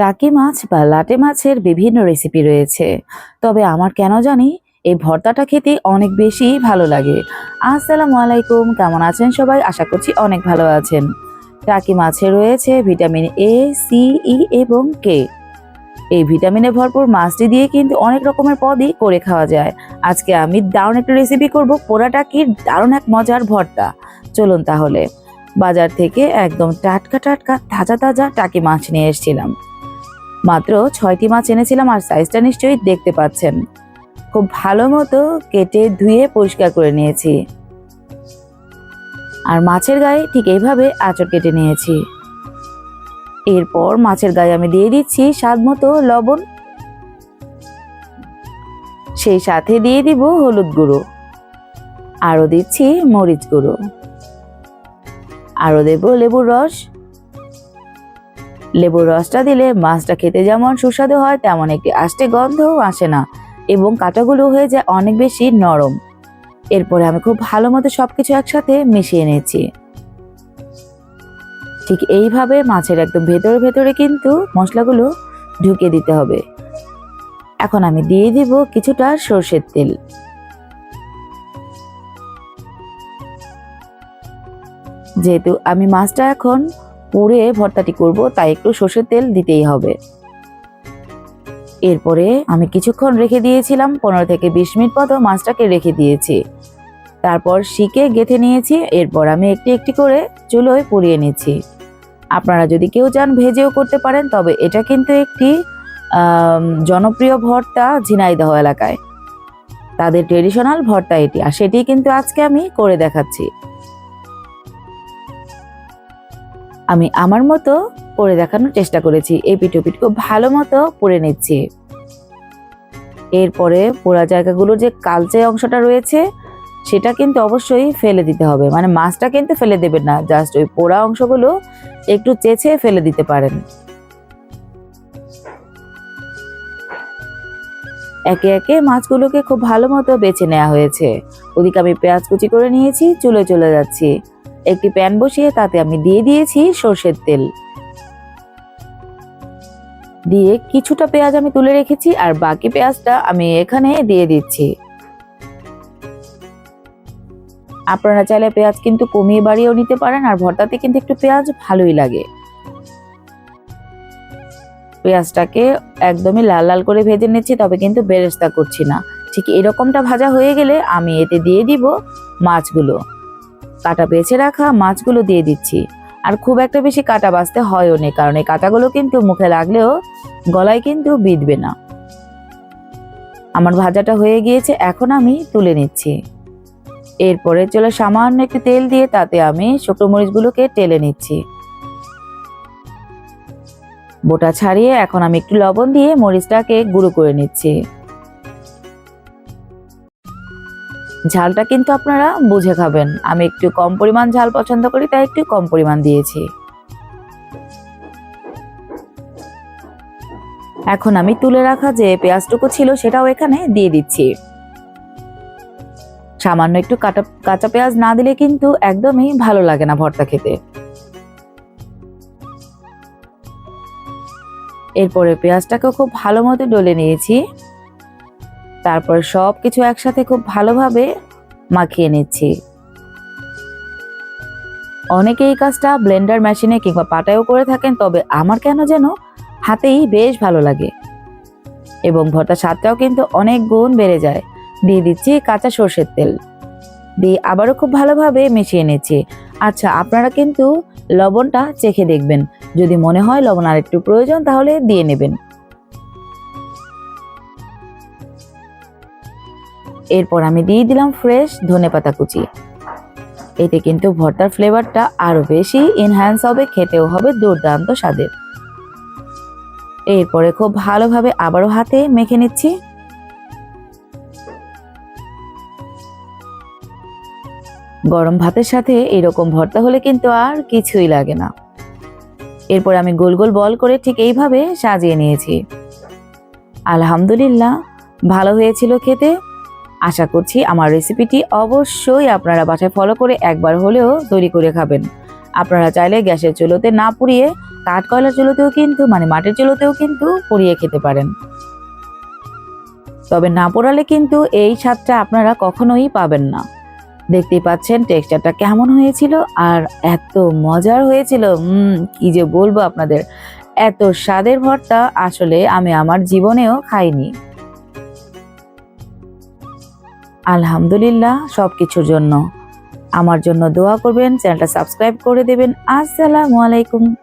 টাকি মাছ বা লাটে মাছের বিভিন্ন রেসিপি রয়েছে। তবে আমার কেন জানি এই ভর্তাটা খেতে অনেক বেশি ভালো লাগে। আসসালামু আলাইকুম, কেমন আছেন সবাই? আশা করছি অনেক ভালো আছেন। টাকি মাছে রয়েছে ভিটামিন এ সি ই এবং কে এই ভিটামিনে ভরপুর মাছটি দিয়ে কিন্তু অনেক রকমের পদই করে খাওয়া যায়। আজকে আমি দারুণ একটা রেসিপি করব পোড়া টাকির দারুণ এক মজার ভর্তা। চলুন তাহলে। বাজার থেকে একদম টাটকা টাটকা, তাজা তাজা টাকি মাছ নিয়ে এসেছিলাম। মাত্র ছয়টি মাছ এনেছিলাম আর সাইজটা নিশ্চয়ই দেখতে পাচ্ছেন। খুব ভালো মতো কেটে ধুয়ে পরিষ্কার করে নিয়েছি। আর মাছের গায়ে ঠিক এইভাবে আঁচড় কেটে নিয়েছি। এরপর মাছের গায়ে আমি দিয়ে দিচ্ছি স্বাদ মতো লবণ। সেই সাথে দিয়ে দিব হলুদ গুঁড়ো। আরও দিচ্ছি মরিচ গুঁড়ো। আরও দেব লেবুর রস। লেবুর রসটা দিলে মাছটা খেতে যেমন সুস্বাদু হয়, তেমন একটি আষ্টে গন্ধও আসে না এবং কাঁটাগুলো হয়ে যায় অনেক বেশি নরম। এরপরে আমি খুব ভালো মতো সব কিছু একসাথে মিশিয়ে নিয়েছি। ঠিক এইভাবে মাছের একদম ভেতরে ভেতরে কিন্তু মশলাগুলো ঢুকে দিতে হবে। এখন আমি দিয়ে দিব কিছুটা সর্ষের তেল। যেহেতু আমি মাছটা এখন পুড়ে ভর্তাটি করব, তাই একটু সর্ষের তেল দিতেই হবে। এরপরে আমি কিছুক্ষণ রেখে দিয়েছিলাম, পনেরো থেকে বিশ মিনিট মতো মাছটাকে রেখে দিয়েছি। তারপর শিকে গেথে নিয়েছি, এরপর আমি একটি একটি করে চুলোয় পুড়িয়ে নিচ্ছি। আপনারা যদি কেউ চান ভেজেও করতে পারেন, তবে এটা কিন্তু একটি জনপ্রিয় ভর্তা ঝিনাইদহ এলাকায়। তাদের ট্রেডিশনাল ভর্তা এটি, আর সেটি কিন্তু আজকে আমি করে দেখাচ্ছি। আমি আমার মতো পরে দেখানোর চেষ্টা করেছি। এপিট ওপিট খুব ভালো মতো পরে নিচ্ছি। এরপরে পোড়া জায়গাগুলোর যে কালচে অংশটা রয়েছে, সেটা কিন্তু অবশ্যই ফেলে দিতে হবে। মানে মাছটা কিন্তু ফেলে দেবেন না, জাস্ট ওই পোড়া অংশগুলো একটু চেঁচে ফেলে দিতে পারেন। একে একে মাছগুলোকে খুব ভালো মতো বেছে নেওয়া হয়েছে। ওদিকে আমি পেঁয়াজ কুচি করে নিয়েছি, চুলে চলে যাচ্ছি। একটি প্যান বসিয়ে তাতে আমি দিয়ে দিয়েছি সর্ষের তেল। দিয়ে কিছুটা পেঁয়াজ আমি তুলে রেখেছি আর বাকি পেঁয়াজটা আমি এখানে দিয়ে দিচ্ছি। আপনারা চাইলে পেঁয়াজ কিন্তু কমিয়ে বাড়িয়েও নিতে পারেন আর ভর্তাতে কিন্তু একটু পেঁয়াজ ভালোই লাগে। পেঁয়াজটাকে একদমই লাল লাল করে ভেজে নিচ্ছি, তবে কিন্তু বেরেস্তা করছি না। ঠিক এরকমটা ভাজা হয়ে গেলে আমি এতে দিয়ে দিব মাছগুলো। কাটা বেছে রাখা, মাছগুলো দিয়ে দিচ্ছি। আর খুব একটা বেশি কাটা বাঁচতে হয়ও নেই কারণ এই কাটাগুলো কিন্তু মুখে লাগলেও গলায় কিন্তু বিঁধবে না। আমার ভাজাটা হয়ে গিয়েছে, এখন আমি তুলে নিচ্ছি। এরপরে চলে সামান্য একটু তেল দিয়ে তাতে আমি শুকনো মরিচগুলোকে টেলে নিচ্ছি। বোটা ছাড়িয়ে এখন আমি একটু লবণ দিয়ে মরিচটাকে গুঁড়ো করে নিচ্ছি। ঝালটা কিন্তু আপনারা বুঝে খাবেন। আমি একটু কম পরিমাণ ঝাল পছন্দ করি, তাই একটু কম পরিমাণ দিয়েছি। এখন আমি তুলে রাখা যে পেঁয়াজটুকু ছিল সেটাও এখানে দিয়ে দিচ্ছি। সামান্য একটু কাটা কাঁচা পেঁয়াজ না দিলে কিন্তু একদমই ভালো লাগে না ভর্তা খেতে। এরপরে পেঁয়াজটাকে খুব ভালো মতো ডলে নিয়েছি। তারপর সব কিছু একসাথে খুব ভালোভাবে মাখিয়ে নিচ্ছি। অনেকে এই কাজটা ব্লেন্ডার মেশিনে কিংবা পাটায়ও করে থাকেন, তবে আমার কেন যেন হাতেই বেশ ভালো লাগে। এবং ভর্তা স্বাদটাও কিন্তু অনেক গুণ বেড়ে যায়। দিয়ে দিচ্ছি কাঁচা সর্ষের তেল। দিয়ে আবারও খুব ভালোভাবে মিশিয়ে নিচ্ছি। আচ্ছা আপনারা কিন্তু লবণটা চেখে দেখবেন। যদি মনে হয় লবণ আর একটু প্রয়োজন, তাহলে দিয়ে নেবেন। এরপর আমি দিয়ে দিলাম ফ্রেশ ধনেপাতা কুচি। এতে কিন্তু ভর্তার ফ্লেভারটা আরও বেশি এনহ্যান্স হবে, খেতেও হবে দুর্দান্ত স্বাদের। এরপরে খুব ভালোভাবে আবারও হাতে মেখে নিচ্ছি। গরম ভাতের সাথে এরকম ভর্তা হলে কিন্তু আর কিছুই লাগে না। এরপর আমি গোল গোল বল করে ঠিক এইভাবে সাজিয়ে নিয়েছি। আলহামদুলিল্লাহ, ভালো হয়েছিল খেতে। আশা করছি আমার রেসিপিটি অবশ্যই আপনারা বাসায় ফলো করে একবার হলেও তৈরি করে খাবেন। আপনারা চাইলে গ্যাসের চুলোতে না পুড়িয়ে কাঠ কাঠকয়লার চুলোতেও কিন্তু মানে মাটির চুলোতেও কিন্তু পুড়িয়ে খেতে পারেন। তবে না পোড়ালে কিন্তু এই স্বাদটা আপনারা কখনোই পাবেন না। দেখতেই পাচ্ছেন টেক্সচারটা কেমন হয়েছিল আর এত মজার হয়েছিল। হুম কি যে বলব আপনাদের। এত স্বাদের ভর্তা আসলে আমি আমার জীবনেও খাইনি। আলহামদুলিল্লাহ সব কিছুর জন্য। আমার জন্য দোয়া করবেন চ্যানেলটা সাবস্ক্রাইব করে দেবেন। আসসালামু আলাইকুম।